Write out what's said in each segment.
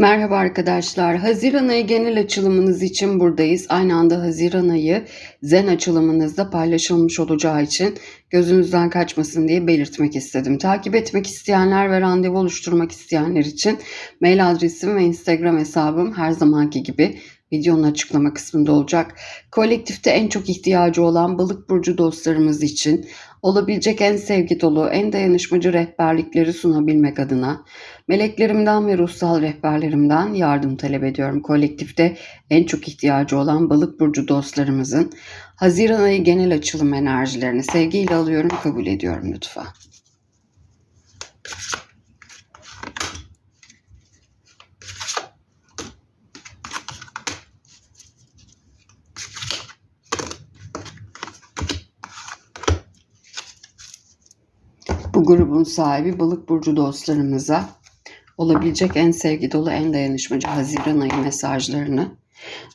Merhaba arkadaşlar. Haziran ayı genel açılımınız için buradayız. Aynı anda Haziran ayı zen açılımınızda paylaşılmış olacağı için gözünüzden kaçmasın diye belirtmek istedim. Takip etmek isteyenler ve randevu oluşturmak isteyenler için mail adresim ve Instagram hesabım her zamanki gibi videonun açıklama kısmında olacak. Kolektifte en çok ihtiyacı olan balık burcu dostlarımız için olabilecek en sevgi dolu, en dayanışmacı rehberlikleri sunabilmek adına meleklerimden ve ruhsal rehberlerimden yardım talep ediyorum. Kolektifte en çok ihtiyacı olan balık burcu dostlarımızın Haziran ayı genel açılım enerjilerini sevgiyle alıyorum, kabul ediyorum lütfen. Bu grubun sahibi balık burcu dostlarımıza olabilecek en sevgi dolu, en dayanışmacı Haziran ayı mesajlarını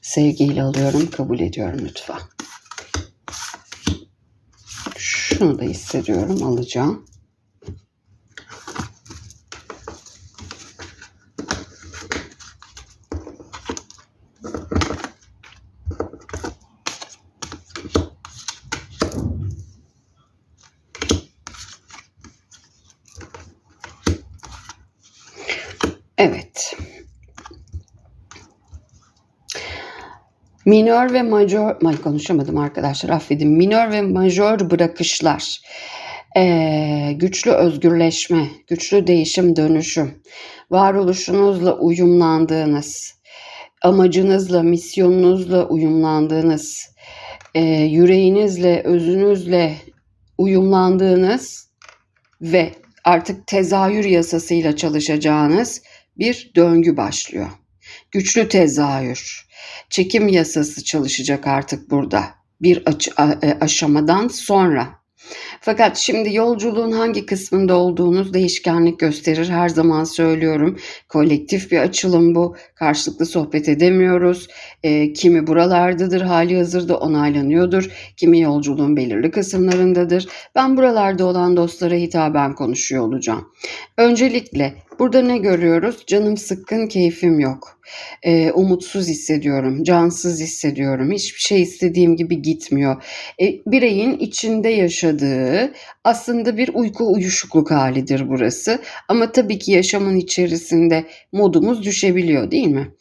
sevgiyle alıyorum, kabul ediyorum lütfen. Şunu da hissediyorum, alacağım. Minör ve majör, ay konuşamadım arkadaşlar affedin. Minör ve majör bırakışlar, ee, güçlü özgürleşme, güçlü değişim dönüşüm, varoluşunuzla uyumlandığınız, amacınızla, misyonunuzla uyumlandığınız, e, yüreğinizle, özünüzle uyumlandığınız ve artık tezahür yasasıyla çalışacağınız bir döngü başlıyor. Güçlü tezahür, çekim yasası çalışacak artık burada bir e, aşamadan sonra. Fakat şimdi yolculuğun hangi kısmında olduğunuz değişkenlik gösterir. Her zaman söylüyorum. Kolektif bir açılım bu. Karşılıklı sohbet edemiyoruz. E, kimi buralardadır, hali hazırda onaylanıyordur. Kimi yolculuğun belirli kısımlarındadır. Ben buralarda olan dostlara hitaben konuşuyor olacağım. Öncelikle Burada ne görüyoruz? Canım sıkkın, keyfim yok. Ee, umutsuz hissediyorum, cansız hissediyorum. Hiçbir şey istediğim gibi gitmiyor. Ee, bireyin içinde yaşadığı aslında bir uyku uyuşukluk halidir burası. Ama tabii ki yaşamın içerisinde modumuz düşebiliyor değil mi?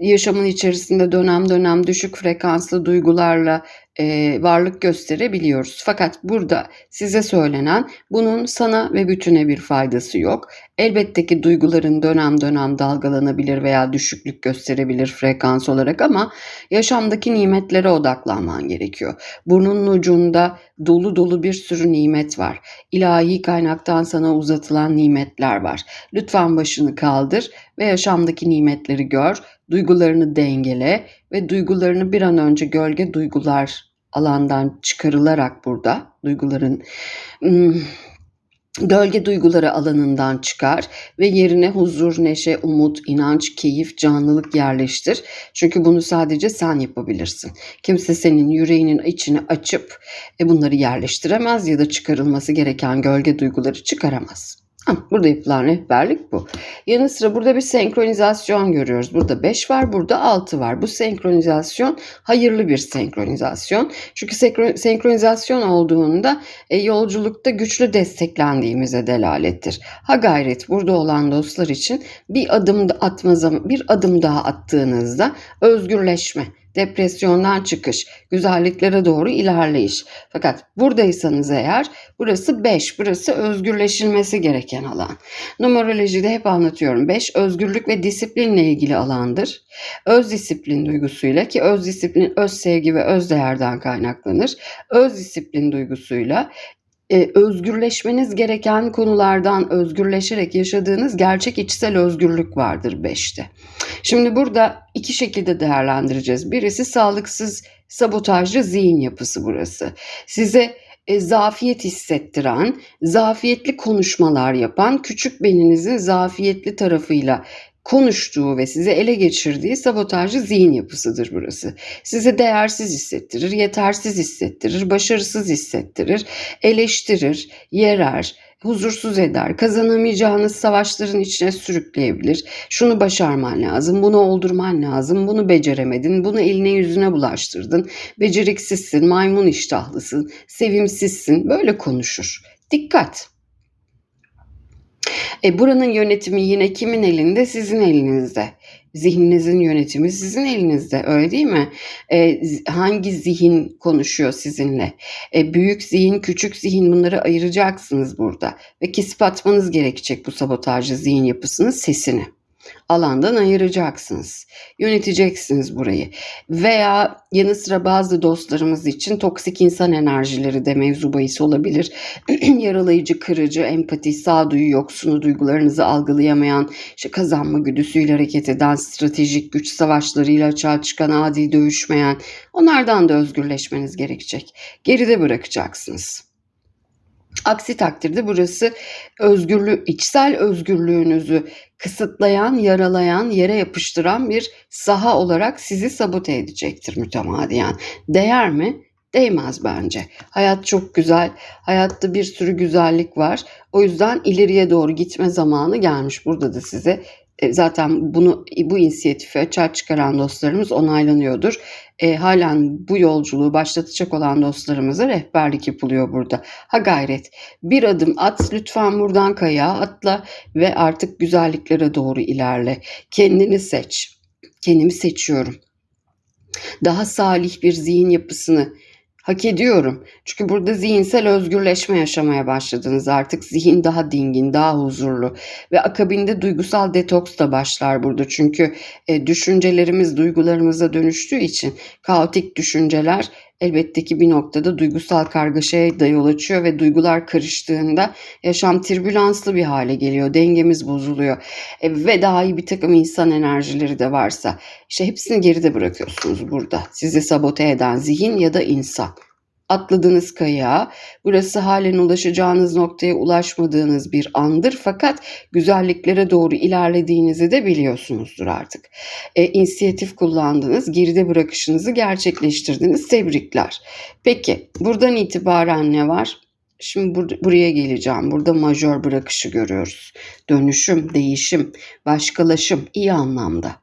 yaşamın içerisinde dönem dönem düşük frekanslı duygularla e, varlık gösterebiliyoruz. Fakat burada size söylenen bunun sana ve bütüne bir faydası yok. Elbette ki duyguların dönem dönem dalgalanabilir veya düşüklük gösterebilir frekans olarak ama yaşamdaki nimetlere odaklanman gerekiyor. Burnunun ucunda dolu dolu bir sürü nimet var. İlahi kaynaktan sana uzatılan nimetler var. Lütfen başını kaldır ve yaşamdaki nimetleri gör, duygularını dengele ve duygularını bir an önce gölge duygular alandan çıkarılarak burada duyguların gölge duyguları alanından çıkar ve yerine huzur, neşe, umut, inanç, keyif, canlılık yerleştir. Çünkü bunu sadece sen yapabilirsin. Kimse senin yüreğinin içini açıp e, bunları yerleştiremez ya da çıkarılması gereken gölge duyguları çıkaramaz. Burada yapılan rehberlik bu. Yanı sıra burada bir senkronizasyon görüyoruz. Burada 5 var, burada 6 var. Bu senkronizasyon hayırlı bir senkronizasyon. Çünkü senkronizasyon olduğunda e, yolculukta güçlü desteklendiğimize delalettir. Ha gayret burada olan dostlar için bir adım atma bir adım daha attığınızda özgürleşme, depresyondan çıkış, güzelliklere doğru ilerleyiş. Fakat buradaysanız eğer burası 5, burası özgürleşilmesi gereken alan. Numerolojide hep anlatıyorum. 5 özgürlük ve disiplinle ilgili alandır. Öz disiplin duygusuyla ki öz disiplin öz sevgi ve öz değerden kaynaklanır. Öz disiplin duygusuyla e, özgürleşmeniz gereken konulardan özgürleşerek yaşadığınız gerçek içsel özgürlük vardır 5'te. Şimdi burada iki şekilde değerlendireceğiz. Birisi sağlıksız, sabotajlı zihin yapısı burası. Size e, zafiyet hissettiren, zafiyetli konuşmalar yapan, küçük beninizin zafiyetli tarafıyla konuştuğu ve size ele geçirdiği sabotajcı zihin yapısıdır burası. Sizi değersiz hissettirir, yetersiz hissettirir, başarısız hissettirir, eleştirir, yerer, huzursuz eder. Kazanamayacağınız savaşların içine sürükleyebilir. Şunu başarman lazım, bunu oldurman lazım, bunu beceremedin, bunu eline yüzüne bulaştırdın. Beceriksizsin, maymun iştahlısın, sevimsizsin. Böyle konuşur. Dikkat. E, buranın yönetimi yine kimin elinde? Sizin elinizde. Zihninizin yönetimi sizin elinizde öyle değil mi? E, hangi zihin konuşuyor sizinle? E, büyük zihin, küçük zihin bunları ayıracaksınız burada. Ve kesip atmanız gerekecek bu sabotajcı zihin yapısının sesini alandan ayıracaksınız. Yöneteceksiniz burayı. Veya yanı sıra bazı dostlarımız için toksik insan enerjileri de mevzu bahis olabilir. Yaralayıcı, kırıcı, empati, sağduyu yoksunu, duygularınızı algılayamayan, işte kazanma güdüsüyle hareket eden, stratejik güç savaşlarıyla açığa çıkan, adi dövüşmeyen, onlardan da özgürleşmeniz gerekecek. Geride bırakacaksınız. Aksi takdirde burası özgürlüğü, içsel özgürlüğünüzü kısıtlayan, yaralayan, yere yapıştıran bir saha olarak sizi sabote edecektir mütemadiyen. Değer mi? Değmez bence. Hayat çok güzel. Hayatta bir sürü güzellik var. O yüzden ileriye doğru gitme zamanı gelmiş. Burada da size zaten bunu bu inisiyatifi açığa çıkaran dostlarımız onaylanıyordur. E, halen bu yolculuğu başlatacak olan dostlarımıza rehberlik yapılıyor burada. Ha gayret bir adım at lütfen buradan kayağa atla ve artık güzelliklere doğru ilerle. Kendini seç. Kendimi seçiyorum. Daha salih bir zihin yapısını Hak ediyorum. Çünkü burada zihinsel özgürleşme yaşamaya başladınız artık. Zihin daha dingin, daha huzurlu ve akabinde duygusal detoks da başlar burada. Çünkü e, düşüncelerimiz duygularımıza dönüştüğü için kaotik düşünceler elbette ki bir noktada duygusal kargaşaya da yol açıyor ve duygular karıştığında yaşam türbülanslı bir hale geliyor. Dengemiz bozuluyor. E, ve daha iyi bir takım insan enerjileri de varsa işte hepsini geride bırakıyorsunuz burada. Sizi sabote eden zihin ya da insan atladığınız kaya, burası halen ulaşacağınız noktaya ulaşmadığınız bir andır fakat güzelliklere doğru ilerlediğinizi de biliyorsunuzdur artık. E, inisiyatif kullandınız, geride bırakışınızı gerçekleştirdiniz. Tebrikler. Peki buradan itibaren ne var? Şimdi bur- buraya geleceğim. Burada majör bırakışı görüyoruz. Dönüşüm, değişim, başkalaşım iyi anlamda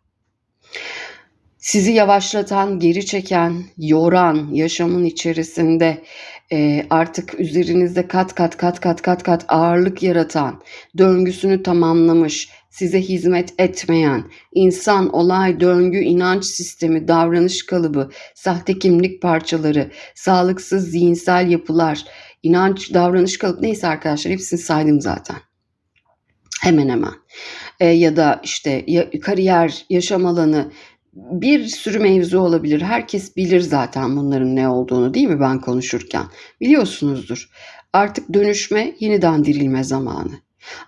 sizi yavaşlatan, geri çeken, yoran, yaşamın içerisinde e, artık üzerinizde kat kat kat kat kat kat ağırlık yaratan, döngüsünü tamamlamış, size hizmet etmeyen, insan, olay, döngü, inanç sistemi, davranış kalıbı, sahte kimlik parçaları, sağlıksız zihinsel yapılar, inanç, davranış kalıbı neyse arkadaşlar hepsini saydım zaten. Hemen hemen. E, ya da işte ya, kariyer, yaşam alanı, bir sürü mevzu olabilir. Herkes bilir zaten bunların ne olduğunu değil mi ben konuşurken? Biliyorsunuzdur. Artık dönüşme, yeniden dirilme zamanı.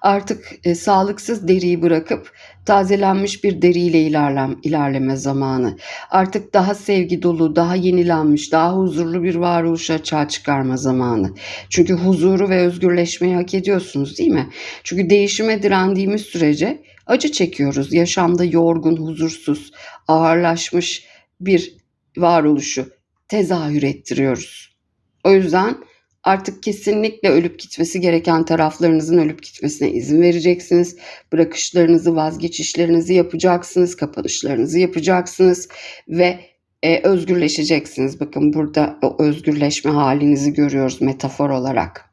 Artık e, sağlıksız deriyi bırakıp tazelenmiş bir deriyle ilerlem, ilerleme zamanı. Artık daha sevgi dolu, daha yenilenmiş, daha huzurlu bir varoluşa açığa çıkarma zamanı. Çünkü huzuru ve özgürleşmeyi hak ediyorsunuz değil mi? Çünkü değişime direndiğimiz sürece acı çekiyoruz. Yaşamda yorgun, huzursuz, ağırlaşmış bir varoluşu tezahür ettiriyoruz. O yüzden artık kesinlikle ölüp gitmesi gereken taraflarınızın ölüp gitmesine izin vereceksiniz. Bırakışlarınızı, vazgeçişlerinizi yapacaksınız, kapanışlarınızı yapacaksınız ve e, özgürleşeceksiniz. Bakın burada o özgürleşme halinizi görüyoruz metafor olarak.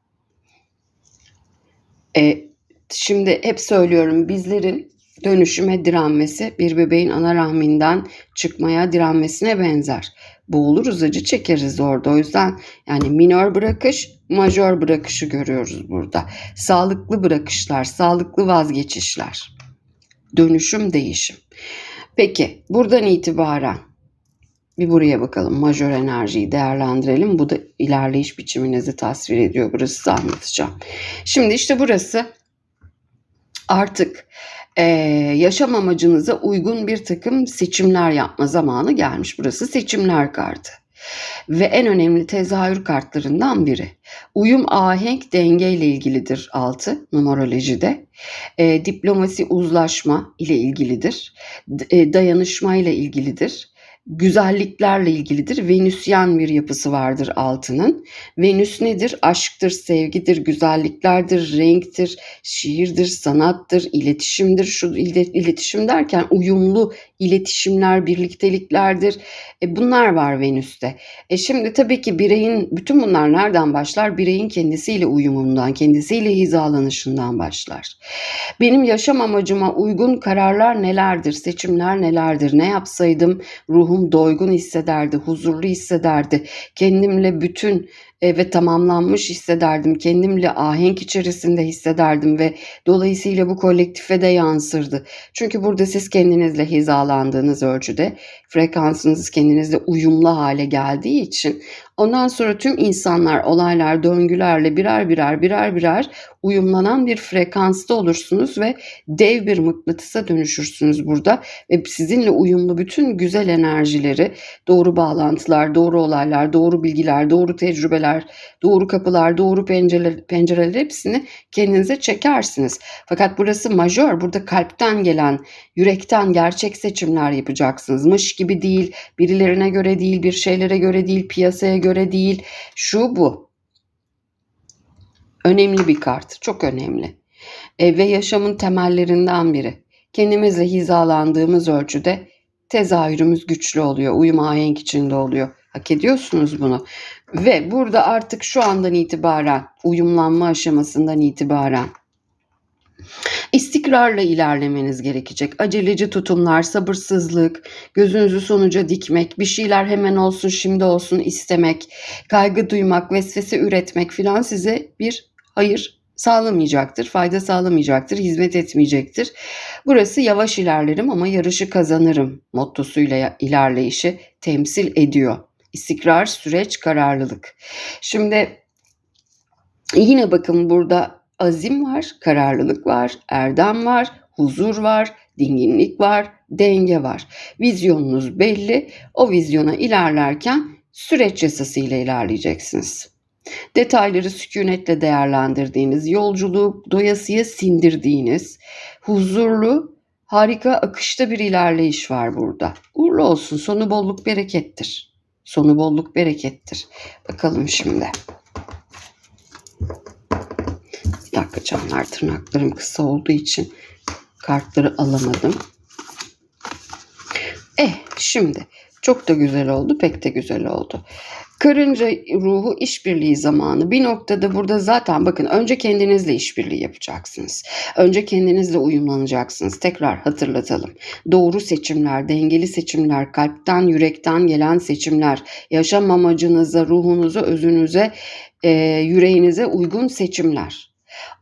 E, şimdi hep söylüyorum bizlerin dönüşüme direnmesi bir bebeğin ana rahminden çıkmaya direnmesine benzer. Boğuluruz acı çekeriz orada. O yüzden yani minör bırakış, majör bırakışı görüyoruz burada. Sağlıklı bırakışlar, sağlıklı vazgeçişler. Dönüşüm, değişim. Peki buradan itibaren bir buraya bakalım. Majör enerjiyi değerlendirelim. Bu da ilerleyiş biçiminizi tasvir ediyor. Burası anlatacağım. Şimdi işte burası artık e, yaşam amacınıza uygun bir takım seçimler yapma zamanı gelmiş. Burası seçimler kartı. Ve en önemli tezahür kartlarından biri. Uyum, ahenk, denge ile ilgilidir altı numerolojide. E, diplomasi, uzlaşma ile ilgilidir. E, dayanışma ile ilgilidir. Güzelliklerle ilgilidir. Venüsyen bir yapısı vardır altının. Venüs nedir? Aşktır, sevgidir, güzelliklerdir, renktir, şiirdir, sanattır, iletişimdir. Şu iletişim derken uyumlu iletişimler, birlikteliklerdir. E bunlar var Venüs'te. E şimdi tabii ki bireyin bütün bunlar nereden başlar? Bireyin kendisiyle uyumundan, kendisiyle hizalanışından başlar. Benim yaşam amacıma uygun kararlar nelerdir? Seçimler nelerdir? Ne yapsaydım ruhum doygun hissederdi, huzurlu hissederdi. Kendimle bütün ve tamamlanmış hissederdim. Kendimle ahenk içerisinde hissederdim ve dolayısıyla bu kolektife de yansırdı. Çünkü burada siz kendinizle hizalandığınız ölçüde frekansınız kendinizle uyumlu hale geldiği için ondan sonra tüm insanlar, olaylar, döngülerle birer birer birer birer uyumlanan bir frekansta olursunuz ve dev bir mıknatısa dönüşürsünüz burada ve sizinle uyumlu bütün güzel enerjileri, doğru bağlantılar, doğru olaylar, doğru bilgiler, doğru tecrübeler, doğru kapılar, doğru pencereler, pencereler hepsini kendinize çekersiniz. Fakat burası majör, burada kalpten gelen, yürekten gerçek seçimler yapacaksınız. Mış gibi değil, birilerine göre değil, bir şeylere göre değil, piyasaya göre değil. Şu bu. Önemli bir kart, çok önemli. E, ve yaşamın temellerinden biri. Kendimizle hizalandığımız ölçüde tezahürümüz güçlü oluyor, uyum ahenk içinde oluyor. Hak ediyorsunuz bunu. Ve burada artık şu andan itibaren, uyumlanma aşamasından itibaren İstikrarla ilerlemeniz gerekecek. Aceleci tutumlar, sabırsızlık, gözünüzü sonuca dikmek, bir şeyler hemen olsun, şimdi olsun istemek, kaygı duymak, vesvese üretmek filan size bir hayır sağlamayacaktır, fayda sağlamayacaktır, hizmet etmeyecektir. Burası yavaş ilerlerim ama yarışı kazanırım mottosuyla ilerleyişi temsil ediyor. İstikrar, süreç, kararlılık. Şimdi yine bakın burada azim var, kararlılık var, erdem var, huzur var, dinginlik var, denge var. Vizyonunuz belli. O vizyona ilerlerken süreç yasasıyla ilerleyeceksiniz. Detayları sükunetle değerlendirdiğiniz, yolculuğu doyasıya sindirdiğiniz, huzurlu, harika akışta bir ilerleyiş var burada. Uğurlu olsun, sonu bolluk berekettir. Sonu bolluk berekettir. Bakalım şimdi. Bir dakika canlar tırnaklarım kısa olduğu için kartları alamadım. Eh şimdi çok da güzel oldu, pek de güzel oldu. Karınca ruhu işbirliği zamanı. Bir noktada burada zaten bakın önce kendinizle işbirliği yapacaksınız. Önce kendinizle uyumlanacaksınız. Tekrar hatırlatalım. Doğru seçimler, dengeli seçimler, kalpten, yürekten gelen seçimler, yaşam amacınıza, ruhunuza, özünüze, e, yüreğinize uygun seçimler.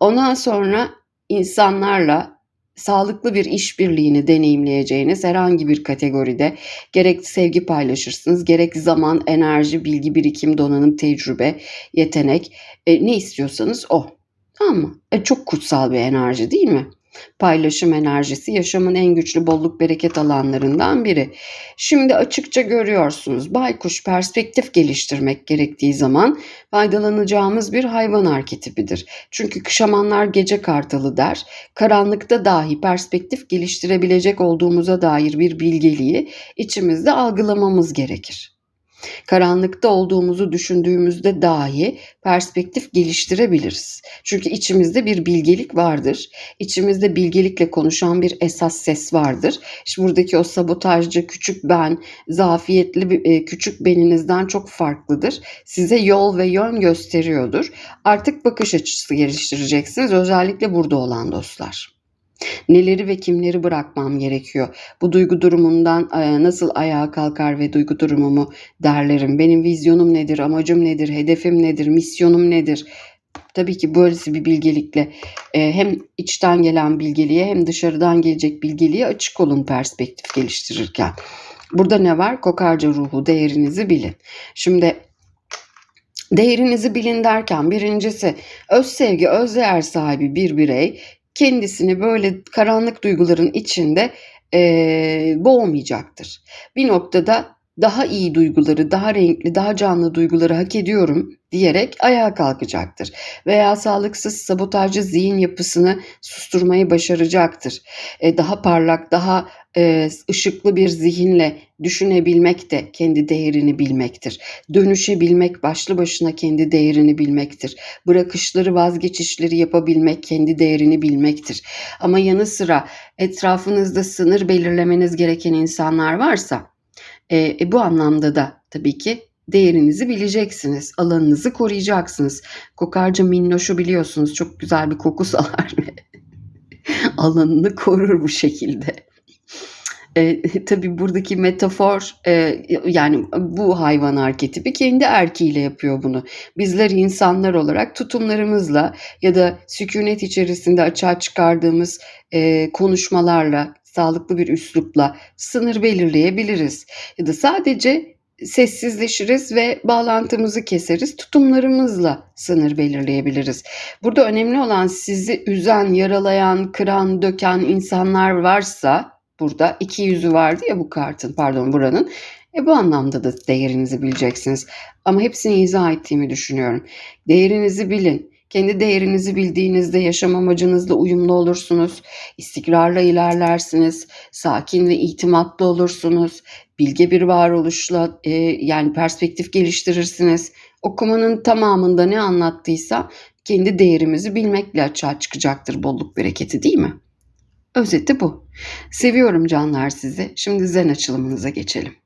Ondan sonra insanlarla sağlıklı bir işbirliğini deneyimleyeceğiniz herhangi bir kategoride gerek sevgi paylaşırsınız, gerek zaman, enerji, bilgi birikim, donanım, tecrübe, yetenek e, ne istiyorsanız o. Tamam mı? E, çok kutsal bir enerji değil mi? Paylaşım enerjisi yaşamın en güçlü bolluk bereket alanlarından biri. Şimdi açıkça görüyorsunuz baykuş perspektif geliştirmek gerektiği zaman faydalanacağımız bir hayvan arketipidir. Çünkü şamanlar gece kartalı der. Karanlıkta dahi perspektif geliştirebilecek olduğumuza dair bir bilgeliği içimizde algılamamız gerekir karanlıkta olduğumuzu düşündüğümüzde dahi perspektif geliştirebiliriz. Çünkü içimizde bir bilgelik vardır. İçimizde bilgelikle konuşan bir esas ses vardır. İşte buradaki o sabotajcı küçük ben, zafiyetli e, küçük beninizden çok farklıdır. Size yol ve yön gösteriyordur. Artık bakış açısı geliştireceksiniz. Özellikle burada olan dostlar. Neleri ve kimleri bırakmam gerekiyor? Bu duygu durumundan e, nasıl ayağa kalkar ve duygu durumumu derlerim? Benim vizyonum nedir, amacım nedir, hedefim nedir, misyonum nedir? Tabii ki böylesi bir bilgelikle e, hem içten gelen bilgeliğe hem dışarıdan gelecek bilgeliğe açık olun perspektif geliştirirken. Burada ne var? Kokarca ruhu, değerinizi bilin. Şimdi Değerinizi bilin derken birincisi öz sevgi, öz değer sahibi bir birey kendisini böyle karanlık duyguların içinde e, boğmayacaktır. Bir noktada daha iyi duyguları, daha renkli, daha canlı duyguları hak ediyorum diyerek ayağa kalkacaktır. Veya sağlıksız, sabotajcı zihin yapısını susturmayı başaracaktır. E, daha parlak, daha e, ışıklı bir zihinle düşünebilmek de kendi değerini bilmektir. Dönüşebilmek başlı başına kendi değerini bilmektir. Bırakışları, vazgeçişleri yapabilmek kendi değerini bilmektir. Ama yanı sıra etrafınızda sınır belirlemeniz gereken insanlar varsa e, e, bu anlamda da tabii ki değerinizi bileceksiniz. Alanınızı koruyacaksınız. Kokarca minnoşu biliyorsunuz çok güzel bir koku salar ve alanını korur bu şekilde. E, tabii buradaki metafor e, yani bu hayvan arketipi kendi erkeğiyle yapıyor bunu. Bizler insanlar olarak tutumlarımızla ya da sükunet içerisinde açığa çıkardığımız e, konuşmalarla, sağlıklı bir üslupla sınır belirleyebiliriz. Ya da sadece sessizleşiriz ve bağlantımızı keseriz. Tutumlarımızla sınır belirleyebiliriz. Burada önemli olan sizi üzen, yaralayan, kıran, döken insanlar varsa burada iki yüzü vardı ya bu kartın pardon buranın. E bu anlamda da değerinizi bileceksiniz. Ama hepsini izah ettiğimi düşünüyorum. Değerinizi bilin. Kendi değerinizi bildiğinizde yaşam amacınızla uyumlu olursunuz. istikrarla ilerlersiniz. Sakin ve itimatlı olursunuz. Bilge bir varoluşla e, yani perspektif geliştirirsiniz. Okumanın tamamında ne anlattıysa kendi değerimizi bilmekle açığa çıkacaktır bolluk bereketi değil mi? Özeti bu. Seviyorum canlar sizi. Şimdi zen açılımınıza geçelim.